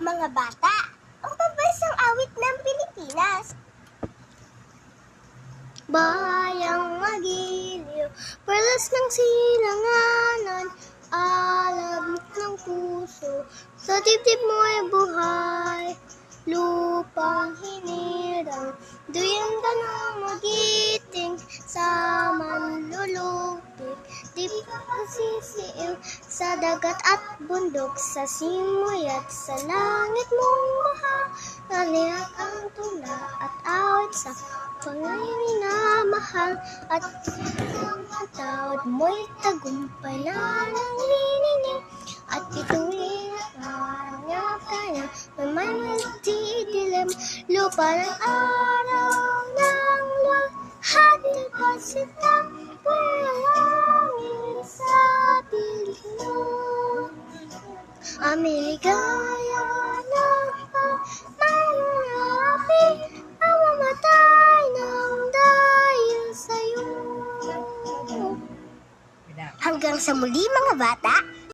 mga bata, ang pambansang awit ng Pilipinas. Bayang magiliw, perlas ng silanganan, alab ng puso, sa dibdib mo ay buhay, lupang hinirang, duyan ka ng magiting, sa manlulupig, di pa sisiim, sa dagat at bundok, sa simoy at sa langit mong baha, naliyak ang tula at awit sa pangayon minamahal at ang tawad mo'y tagumpay na ng lininig at ituloy na kanya na may magdidilim lupa ng araw ng lahat di pa palangin sa piling Amiligaya na Hanggang sa muli mga bata,